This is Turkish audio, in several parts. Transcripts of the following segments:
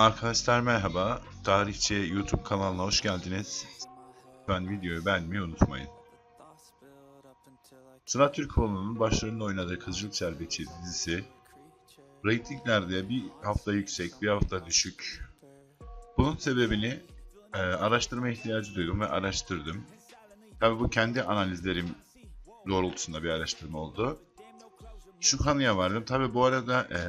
Arkadaşlar merhaba. Tarihçi YouTube kanalına hoş geldiniz. Lütfen videoyu beğenmeyi unutmayın. Sıra Türkoğlu'nun başlarında oynadığı Kızılcık Şerbeti dizisi reytinglerde bir hafta yüksek, bir hafta düşük. Bunun sebebini e, araştırma ihtiyacı duydum ve araştırdım. Tabi bu kendi analizlerim doğrultusunda bir araştırma oldu. Şu kanıya vardım. Tabi bu arada e,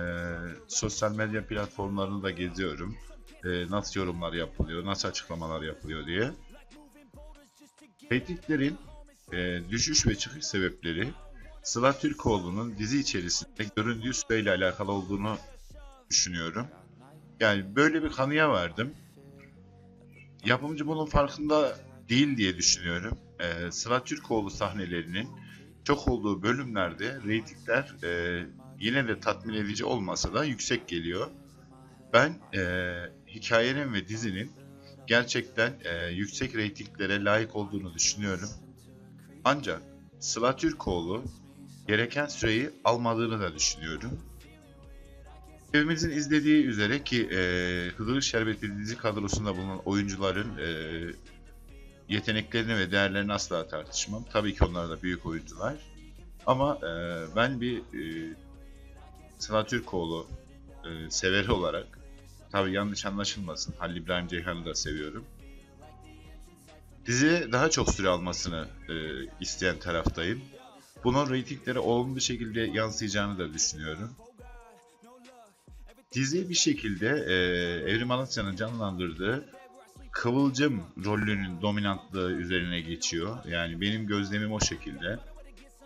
sosyal medya platformlarını da geziyorum. E, nasıl yorumlar yapılıyor, nasıl açıklamalar yapılıyor diye. Reytinglerin e, düşüş ve çıkış sebepleri Sıla Türkoğlu'nun dizi içerisinde göründüğü süreyle alakalı olduğunu düşünüyorum. Yani böyle bir kanıya vardım. Yapımcı bunun farkında değil diye düşünüyorum. E, Sıla Türkoğlu sahnelerinin çok olduğu bölümlerde reytingler e, yine de tatmin edici olmasa da yüksek geliyor. Ben e, hikayenin ve dizinin gerçekten e, yüksek reytinglere layık olduğunu düşünüyorum. Ancak Sıla Türkoğlu gereken süreyi almadığını da düşünüyorum. Evimizin izlediği üzere ki e, Hıdırı Şerbeti dizi kadrosunda bulunan oyuncuların e, yeteneklerini ve değerlerini asla tartışmam. Tabii ki onlar da büyük oyuncular. Ama e, ben bir e, Sıla Türkoğlu e, severi olarak tabii yanlış anlaşılmasın. Halil İbrahim Ceyhan'ı da seviyorum. Dizi daha çok süre almasını e, isteyen taraftayım. Bunun reytinglere olumlu bir şekilde yansıyacağını da düşünüyorum. Dizi bir şekilde e, Evrim Alasya'nın canlandırdığı Kıvılcım rolünün dominantlığı üzerine geçiyor. Yani benim gözlemim o şekilde.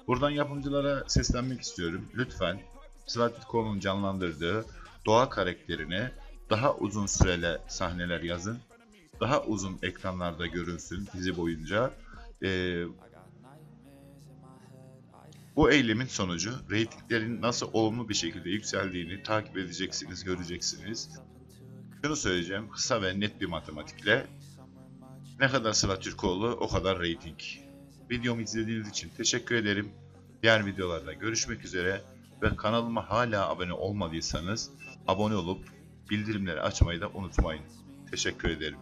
Buradan yapımcılara seslenmek istiyorum. Lütfen Sıla Türkoğlu'nun canlandırdığı doğa karakterine daha uzun süreli sahneler yazın. Daha uzun ekranlarda görünsün dizi boyunca. Ee, bu eylemin sonucu reytinglerin nasıl olumlu bir şekilde yükseldiğini takip edeceksiniz, göreceksiniz. Şunu söyleyeceğim kısa ve net bir matematikle. Ne kadar Sıla Türkoğlu o kadar reyting. Videomu izlediğiniz için teşekkür ederim. Diğer videolarda görüşmek üzere ve kanalıma hala abone olmadıysanız abone olup bildirimleri açmayı da unutmayın. Teşekkür ederim.